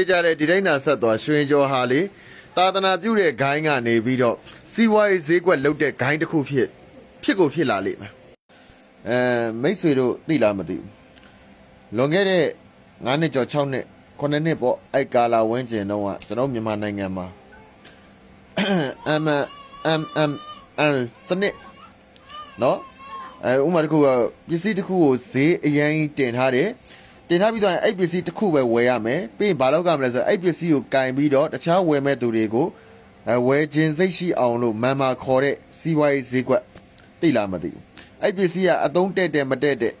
ေးကြတဲ့ဒီတိုင်းသာဆက်သွားရွှင်ကျော်ဟာလေသာသနာပြုတဲ့ဂိုင်းကနေပြီးတော့စီးပွားရေးဈေးကွက်လုတ်တဲ့ဂိုင်းတစ်ခုဖြစ်ဖြစ်ကိုဖြစ်လာလိမ့်မယ်အဲမိတ်ဆွေတို့သိလားမသိဘူးလွန်ခဲ့တဲ့9နှစ်ကျော်6နှစ်9နှစ်ပေါ့အဲ့ကာလာဝင်းကျင်တော့ကကျွန်တော်မြန်မာနိုင်ငံမှာ M M M M စနစ်နော်အဲဥပမာတစ်ခုကပစ္စည်းတစ်ခုကိုဈေးအရင်တင်ထားတယ် တင်ထားပြီးတော့အဲ့ပစ္စည်းတစ်ခုပဲဝယ်ရမယ်ပြီးရင်ဘာလောက်ကမလဲဆိုတော့အဲ့ပစ္စည်းကိုကင်ပြီးတော့တခြားဝယ်မဲ့သူတွေကိုအဲဝယ်ခြင်းစိတ်ရှိအောင်လို့မန်မာခေါ်တဲ့စီးပွားရေးဈေးကွက်သိလားမသိဘူးအဲ့ပစ္စည်းကအသုံးတက်တယ်မတက်တဲ့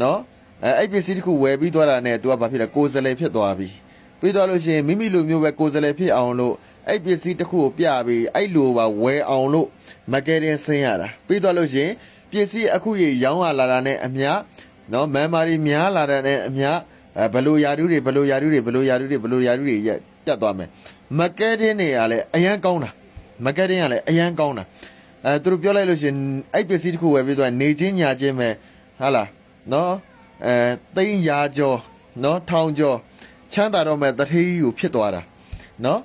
နော်အဲအဲ့ပစ္စည်းတစ်ခုဝယ်ပြီးသွားတာနဲ့ तू ကဘာဖြစ်လဲကိုယ်စလဲဖြစ်သွားပြီပြီးတော့လို့ရှိရင်မိမိလိုမျိုးပဲကိုယ်စလဲဖြစ်အောင်လို့အဲ့ပစ္စည်းတစ်ခုကိုပြပြီးအဲ့လိုပါဝယ်အောင်လို့မကယ်တင်ဆင်းရတာပြီးတော့လို့ရှိရင်ပစ္စည်းအခုရေရောင်းရလာတာနဲ့အမျှ နော်မန်မာတွေများလာတာနဲ့အမျှအဲဘလို့ယာတုတွေဘလို့ယာတုတွေဘလို့ယာတုတွေဘလို့ယာတုတွေရက်တက်သွားမယ်မကယ်တင်နေရလဲအရန်ကောင်းတာမကယ်တင်ရလဲအရန်ကောင်းတာအဲသူတို့ပြောလိုက်လို့ရှိရင်အဲ့ပစ္စည်းတစ်ခုဝယ်ပြီးတော့နေချင်းညာချင်းပဲဟာလားနော်အဲသိန်းရာကျော်နော်ထောင်ကျော်ချမ်းသာတော့မဲ့တထေးကြီးကိုဖြစ်သွားတာနော်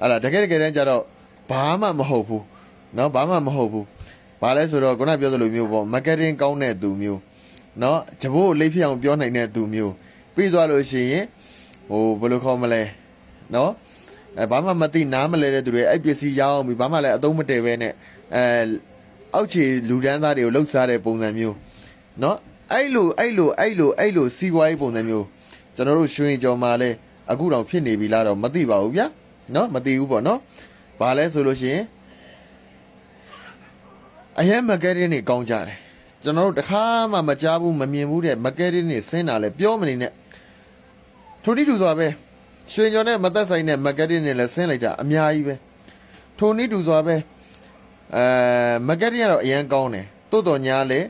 ဟာလားတကယ်တကယ်တမ်းကျတော့ဘာမှမဟုတ်ဘူးနော်ဘာမှမဟုတ်ဘူးဘာလဲဆိုတော့ခုနပြောသလိုမျိုးပေါ့မာကတ်တင်းကောင်းတဲ့သူမျိုး နော်ဂျဘိုးကိုလိပ်ဖြစ်အောင်ပြောနိုင်တဲ့သူမျိုးပြီးသွားလို့ရှိရင်ဟိုဘယ်လိုခေါ်မလဲနော်အဲဘာမှမသိနားမလဲတဲ့သူတွေအဲ့ပစ္စည်းရအောင်ပြီဘာမှလည်းအသုံးမတည့်ပဲနဲ့အဲအောက်ခြေလူဒန်းသားတွေကိုလှုပ်ရှားတဲ့ပုံစံမျိုးနော်အဲ့လိုအဲ့လိုအဲ့လိုအဲ့လိုစီးပွားရေးပုံစံမျိုးကျွန်တော်တို့ရွှေကြော်မှာလဲအခုတော့ဖြစ်နေပြီလားတော့မသိပါဘူးဗျာနော်မသိဘူးပေါ့နော်ဘာလဲဆိုလို့ရှိရင်အရင်မကယ်တင်းနေကောင်းကြတယ် ကျွန်တော်တို့တခါမှမကြားဘူးမမြင်ဘူးတဲ့မကယ်တင်းနေဆင်းတာလဲပြောမနေနဲ့ထိုတိတူစွာပဲရွှေကျော်နဲ့မသက်ဆိုင်တဲ့မကယ်တင်းနေလဲဆင်းလိုက်တာအများကြီးပဲထိုနည်းတူစွာပဲအဲမကယ်တင်းကတော့အရင်ကောင်းတယ်တိုးတော်ညာလဲ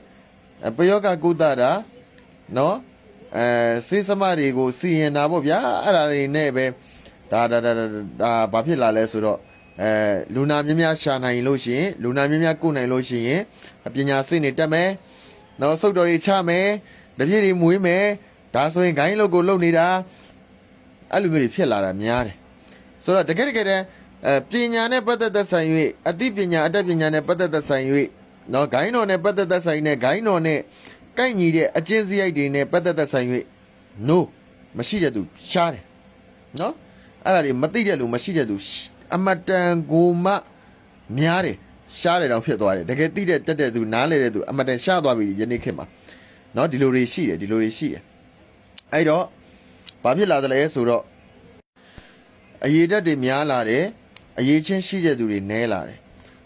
ပယောဂကုသတာနော်အဲစေးစမတွေကိုစီရင်တာပေါ့ဗျာအဲ့ဒါတွေနဲ့ပဲဒါဒါဒါဒါဘာဖြစ်လာလဲဆိုတော့ အဲလူနာများများရှာနိုင်လို့ရှိရင်လူနာများများကုနိုင်လို့ရှိရင်ပညာစိတ်နေတက်မယ်နော်စုတ်တော်တွေချမယ်တပြည့်တွေမွေးမယ်ဒါဆိုရင်ဂိုင်းလုတ်ကိုလုတ်နေတာအဲ့လိုမျိုးတွေဖြစ်လာတာများတယ်ဆိုတော့တကယ်တကယ်တမ်းအဲပညာနဲ့ပတ်သက်သက်ဆိုင်၍အသိပညာအတတ်ပညာနဲ့ပတ်သက်သက်ဆိုင်၍နော်ဂိုင်းတော်နဲ့ပတ်သက်သက်ဆိုင်တဲ့ဂိုင်းတော်နဲ့ကိုက်ညီတဲ့အကျဉ်းစရိုက်တွေနဲ့ပတ်သက်သက်ဆိုင်၍ no မရှိတဲ့သူရှားတယ်နော်အဲ့ဒါတွေမသိတဲ့လူမရှိတဲ့သူ အမတန်ကိုမှများတယ်ရှားတယ်တော့ဖြစ်သွားတယ်တကယ်သိတဲ့တက်တဲ့သူနားလေတဲ့သူအမတန်ရှားသွားပြီယနေ့ခေတ်မှာနော်ဒီလိုတွေရှိတယ်ဒီလိုတွေရှိတယ်အဲ့တော့ဘာဖြစ်လာသလဲဆိုတော့အရေးတက်တွေများလာတယ်အရေးချင်းရှိတဲ့သူတွေနည်းလာတယ်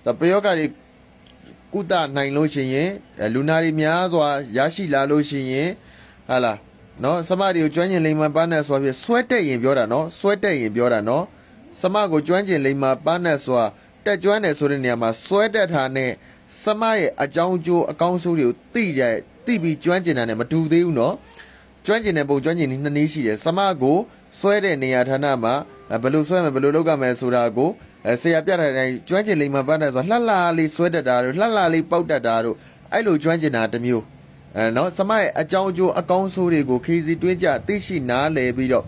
ဒါပယောဂတွေကုသနိုင်လို့ရှိရင်လူနာတွေများစွာရရှိလာလို့ရှိရင်ဟာလားနော်စမတွေကိုကျွမ်းကျင်လိမ္မာပန်းနဲ့ဆိုပြီးဆွဲတက်ရင်ပြောတာနော်ဆွဲတက်ရင်ပြောတာနော် စမကိုကျွမ်းကျင်လိမ္မာပန်းနဲ့ဆိုတာတက်ကျွမ်းတယ်ဆိုတဲ့နေရာမှာဆွဲတက်တာနဲ့စမရဲ့အကြောင်းအကျိုးအကောင်းဆိုးတွေကိုသိတဲ့သိပြီးကျွမ်းကျင်တာနဲ့မတူသေးဘူးနော်ကျွမ်းကျင်တဲ့ပုံကျွမ်းကျင်နှစ်နည်းရှိတယ်စမကိုဆွဲတဲ့နေရာဌာနမှာဘယ်လိုဆွဲမယ်ဘယ်လိုလုပ်ရမယ်ဆိုတာကိုအဲဆရာပြတဲ့အတိုင်းကျွမ်းကျင်လိမ္မာပတ်တယ်ဆိုလှလှလေးဆွဲတတ်တာတို့လှလှလေးပေါက်တတ်တာတို့အဲ့လိုကျွမ်းကျင်တာတစ်မျိုးအဲနော်စမရဲ့အကြောင်းအကျိုးအကောင်းဆိုးတွေကိုခေစီတွင်းကြသိရှိနားလည်ပြီးတော့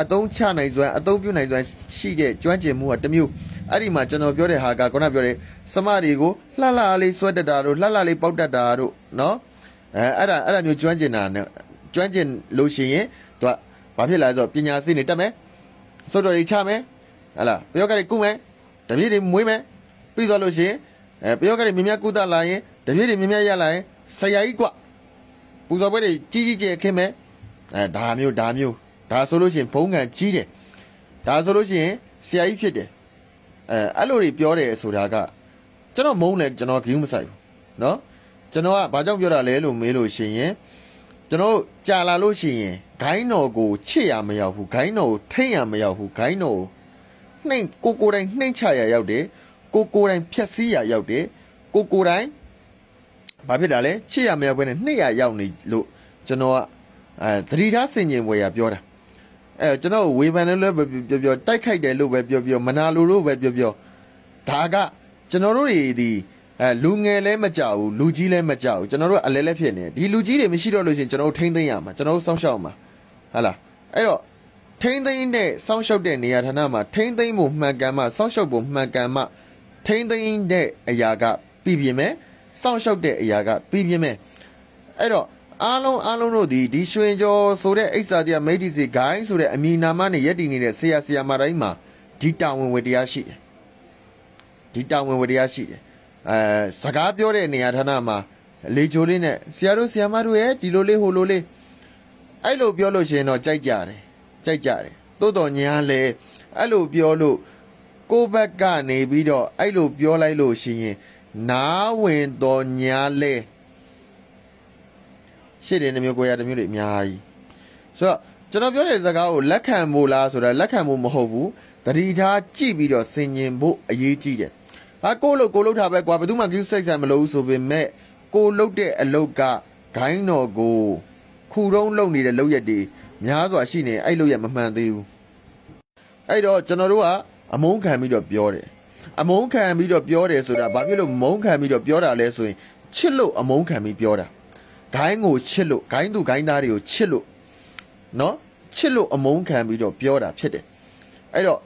အသုံးချနိုင်စွမ်းအသုံးပြုနိုင်စွမ်းရှိတဲ့ကျွမ်းကျင်မှုကတစ်မျိုးအဲ့ဒီမှာကျွန်တော်ပြောတဲ့ဟာကခုနပြောတဲ့စမတွေကိုလှလှလေးဆွဲတက်တာတို့လှလှလေးပေါက်တက်တာတို့နော်အဲအဲ့ဒါအဲ့ဒါမျိုးကျွမ်းကျင်တာနဲ့ကျွမ်းကျင်လို့ရှိရင်သူကဘာဖြစ်လာလဲဆိုတော့ပညာစင်းတွေတက်မယ်စွတ်တော်တွေချမယ်ဟလားပယောဂတွေကုမယ်တပြည့်တွေမွေးမယ်ပြီးသွားလို့ရှိရင်အဲပယောဂတွေမြင်မြကုသလာရင်တပြည့်တွေမြင်မြရလာရင်ဆရာကြီးကပူဇော်ပွဲတွေကြီးကြီးကျယ်ခင်းမယ်အဲဒါမျိုးဒါမျိုး ဒါဆိုလို့ရှိရင်ဘုံကန်ကြီးတယ်ဒါဆိုလို့ရှိရင်ဆရာကြီးဖြစ်တယ်အဲအဲ့လိုတွေပြောတယ်ဆိုတာကကျွန်တော်မုန်းတယ်ကျွန်တော်ဂိမ်းမဆိုင်ဘူးเนาะကျွန်တော်ကဘာကြောင့်ပြောတာလဲလို့မေးလို့ရှိရင်ကျွန်တော်ကြာလာလို့ရှိရင်ဂိုင်းတော်ကိုချစ်ရမရောက်ဘူးဂိုင်းတော်ကိုထိမ့်ရမရောက်ဘူးဂိုင်းတော်ကိုနှိမ်ကိုကိုတိုင်းနှိမ်ချရရောက်တယ်ကိုကိုတိုင်းဖြက်စီးရရောက်တယ်ကိုကိုတိုင်းဘာဖြစ်တာလဲချစ်ရမရောက်ဘဲနဲ့နှိမ့်ရရောက်နေလို့ကျွန်တော်ကအဲသတိထားစင်ကျင်ဝယ်ရပြောတာ အဲကျွန်တော်ဝေဖန်တယ်လို့ပဲပြောပြောတိုက်ခိုက်တယ်လို့ပဲပြောပြောမနာလိုလို့ပဲပြောပြောဒါကကျွန်တော်တို့တွေဒီအဲလူငယ်လည်းမကြောက်ဘူးလူကြီးလည်းမကြောက်ဘူးကျွန်တော်တို့အလဲလဲဖြစ်နေဒီလူကြီးတွေမရှိတော့လို့ရှိရင်ကျွန်တော်တို့ထိမ့်သိမ်းရမှာကျွန်တော်တို့စောင့်ရှောက်မှာဟာလားအဲ့တော့ထထိမ့်သိမ့်တဲ့စောင့်ရှောက်တဲ့နေရာဌာနမှာထိမ့်သိမ့်မှုမှန်ကန်မှစောင့်ရှောက်ဖို့မှန်ကန်မှထိမ့်သိမ့်တဲ့အရာကပြည်ပြင်းမယ်စောင့်ရှောက်တဲ့အရာကပြည်ပြင်းမယ်အဲ့တော့ အားလုံးအားလုံးတို့ဒီဒီရွှင်ကျော်ဆိုတဲ့အိဆာတရားမိတ်ဒီစီဂိုင်းဆိုတဲ့အမည်နာမနဲ့ရက်တည်နေတဲ့ဆရာဆရာမတိုင်းမှာဒီတာဝန်ဝတ္တရားရှိတယ်ဒီတာဝန်ဝတ္တရားရှိတယ်အဲစကားပြောတဲ့နေရာဌာနမှာလေချိုလေးနဲ့ဆရာတို့ဆရာမတို့ရဲ့ဒီလိုလေးဟိုလိုလေးအဲ့လိုပြောလို့ရှိရင်တော့ကြိုက်ကြတယ်ကြိုက်ကြတယ်တိုးတော်ညာလဲအဲ့လိုပြောလို့ကိုယ့်ဘက်ကနေပြီးတော့အဲ့လိုပြောလိုက်လို့ရှိရင်နားဝင်တော်ညာလဲ ရှေ့တယ်တစ်မျိုးကိုရတစ်မျိုးတွေအများကြီးဆိုတော့ကျွန်တော်ပြောတဲ့စကားကိုလက်ခံဖို့လားဆိုတာလက်ခံဖို့မဟုတ်ဘူးတတိထားကြည့်ပြီးတော့ဆင်ញင်ဖို့အရေးကြီးတယ်ဟာကိုယ့်လို့ကိုယ်လို့ထားပဲကွာဘယ်သူမှ view စိတ်ဆန်မလို့ဘူးဆိုပေမဲ့ကိုယ်လုပ်တဲ့အလုပ်ကဂိုင်းတော်ကိုခုတုံးလုံနေတဲ့လုံရက်တွေများစွာရှိနေအဲ့လုံရက်မမှန်သေးဘူးအဲ့တော့ကျွန်တော်တို့ကအမုန်းခံပြီးတော့ပြောတယ်အမုန်းခံပြီးတော့ပြောတယ်ဆိုတာဘာဖြစ်လို့မုန်းခံပြီးတော့ပြောတာလဲဆိုရင်ချစ်လို့အမုန်းခံပြီးပြောတာ ဂိုင်းကိုချစ်လို့ဂိုင်းသူဂိုင်းသားတွေကိုချစ်လို့နော်ချစ်လို့အမုန်းခံပြီးတော့ပြောတာဖြစ်တယ်အဲ့တော့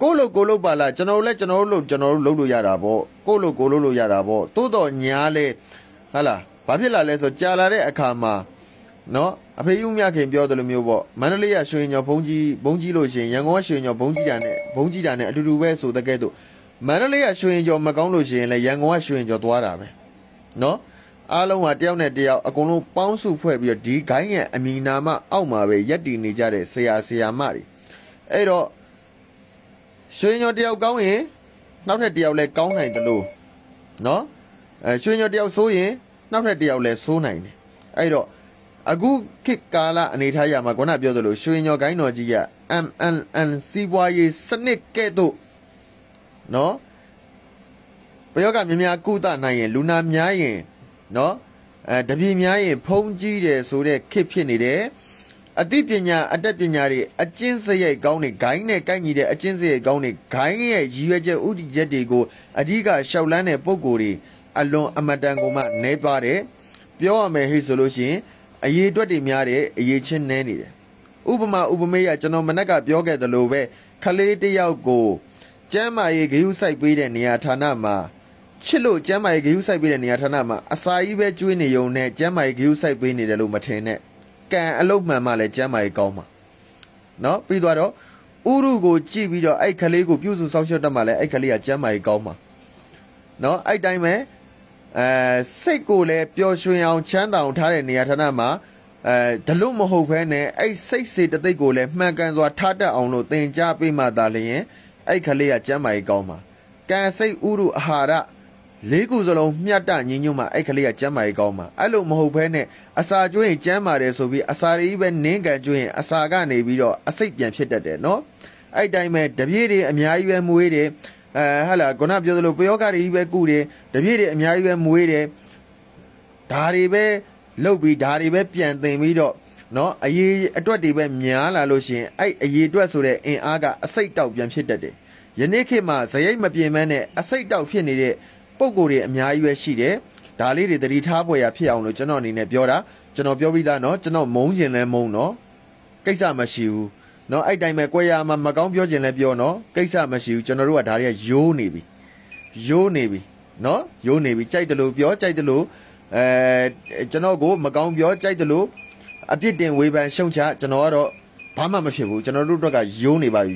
ကိုယ့်လို့ကိုယ်လို့ပါလားကျွန်တော်တို့လည်းကျွန်တော်တို့လို့ကျွန်တော်တို့လုပ်လို့ရတာပေါ့ကိုယ့်လို့ကိုယ်လို့လို့ရတာပေါ့တိုးတော့ညားလဲဟာလားဘာဖြစ်လာလဲဆိုကြာလာတဲ့အခါမှာနော်အဖေယူမြခင်ပြောတယ်လို့မျိုးပေါ့မန္တလေးကရွှေညော်ဘုံကြီးဘုံကြီးလို့ရှိရင်ရန်ကုန်ကရွှေညော်ဘုံကြီးတာနဲ့ဘုံကြီးတာနဲ့အတူတူပဲဆိုတဲ့ကဲ့သို့မန္တလေးကရွှေညော်မကောင်းလို့ရှိရင်လည်းရန်ကုန်ကရွှေညော်သွားတာပဲနော် အားလုံးကတယောက်နဲ့တယောက်အကုန်လုံးပေါင်းစုဖွဲ့ပြီးတော့ဒီဂိုင်းရဲ့အမီနာမအောက်မှာပဲရက်တည်နေကြတဲ့ဆရာဆရာမတွေအဲ့တော့ရွှေညော်တယောက်ကောင်းရင်နောက်ထပ်တယောက်လည်းကောင်းနိုင်တယ်လို့နော်အဲရွှေညော်တယောက်ဆိုးရင်နောက်ထပ်တယောက်လည်းဆိုးနိုင်တယ်အဲ့တော့အခုခေတ်ကာလအနေထားရမှာခုနပြောသလိုရွှေညော်ကိုင်းတော်ကြီးက MNN စီးပွားရေးစနစ်ကဲ့သို့နော်ဘယောကမြများကုသနိုင်ရင်လူနာများရင် နော်အဲတပြင်းများရင်ဖုံးကြီးတယ်ဆိုတဲ့ခေတ်ဖြစ်နေတယ်အသိပညာအတတ်ပညာတွေအကျဉ်းစရိုက်ကောင်းတွေဂိုင်းနဲ့ကိုက်ညီတဲ့အကျဉ်းစရိုက်ကောင်းတွေဂိုင်းရဲ့ရည်ရွယ်ချက်ဥတီချက်တွေကိုအဓိကရှောက်လန်းတဲ့ပုံကိုယ်တွေအလွန်အမတန်ကိုမှနေပါတယ်ပြောရမယ်ဟိဆိုလို့ရှိရင်အရေးအတွက်တွေများတယ်အရေးချင်းနဲနေတယ်ဥပမာဥပမေယကျွန်တော်မနက်ကပြောခဲ့သလိုပဲခလေးတစ်ယောက်ကိုကျမ်းမာရေးဂရုစိုက်ပေးတဲ့နေရာဌာနမှာ ချစ်လို့ကျမ်းမာရေးဂရုစိုက်ပေးတဲ့နေရာဌာနမှာအစာကြီးပဲကျွေးနေုံနဲ့ကျမ်းမာရေးဂရုစိုက်ပေးနေတယ်လို့မထင်နဲ့ကံအလုတ်မှန်မှလည်းကျမ်းမာရေးကောင်းမှာနော်ပြီးသွားတော့ဥရုကိုကြည့်ပြီးတော့အဲ့ခလေးကိုပြုစုစောင့်ရှောက်တတ်မှလည်းအဲ့ခလေးကကျမ်းမာရေးကောင်းမှာနော်အဲ့တိုင်းပဲအဲစိတ်ကိုလည်းပျော်ရွှင်အောင်ချမ်းသာအောင်ထားတဲ့နေရာဌာနမှာအဲဒလို့မဟုတ်ဘဲနဲ့အဲ့စိတ်စေတသိက်ကိုလည်းမှန်ကန်စွာထားတတ်အောင်လို့သင်ကြားပေးမှသာလျှင်အဲ့ခလေးကကျမ်းမာရေးကောင်းမှာကံစိတ်ဥရုအာဟာရ လေးခုစလုံးမျှတညီညွတ်မှအဲ့ကလေးကကျမ်းမာရေးကောင်းမှာအဲ့လိုမဟုတ်ဘဲနဲ့အစာကျွေးရင်ကျမ်းမာတယ်ဆိုပြီးအစာတွေပဲနင်းကန်ကျွေးရင်အစာကနေပြီးတော့အစိတ်ပြန်ဖြစ်တတ်တယ်နော်အဲ့တိုင်းပဲတပြည့်တွေအများကြီးပဲမွေးတယ်အဲဟာလာခုနပြောသလိုပယောဂတွေကြီးပဲကုတယ်တပြည့်တွေအများကြီးပဲမွေးတယ်ဒါတွေပဲလုတ်ပြီးဒါတွေပဲပြန်တင်ပြီးတော့နော်အရေးအတွက်တွေပဲများလာလို့ရှင်အဲ့အရေးအတွက်ဆိုတဲ့အင်အားကအစိတ်တောက်ပြန်ဖြစ်တတ်တယ်ယနေ့ခေတ်မှာဇယိတ်မပြင်းမနဲ့အစိတ်တောက်ဖြစ်နေတဲ့ ပုံကိုယ်တွေအများကြီးပဲရှိတယ်ဒါလေးတွေတတိထားပွဲရဖြစ်အောင်လို့ကျွန်တော်အနေနဲ့ပြောတာကျွန်တော်ပြောပြီးသားနော်ကျွန်တော်မုန်းကျင်လဲမုန်းနော်ကိစ္စမရှိဘူးနော်အဲ့တိုင်းပဲကွဲရမှာမကောင်းပြောကျင်လဲပြောနော်ကိစ္စမရှိဘူးကျွန်တော်တို့ကဒါတွေကရိုးနေပြီရိုးနေပြီနော်ရိုးနေပြီကြိုက်တယ်လို့ပြောကြိုက်တယ်လို့အဲကျွန်တော်ကိုမကောင်းပြောကြိုက်တယ်လို့အပြစ်တင်ဝေဖန်ရှုံချကျွန်တော်ကတော့ဘာမှမဖြစ်ဘူးကျွန်တော်တို့အတွက်ကရိုးနေပါပြီ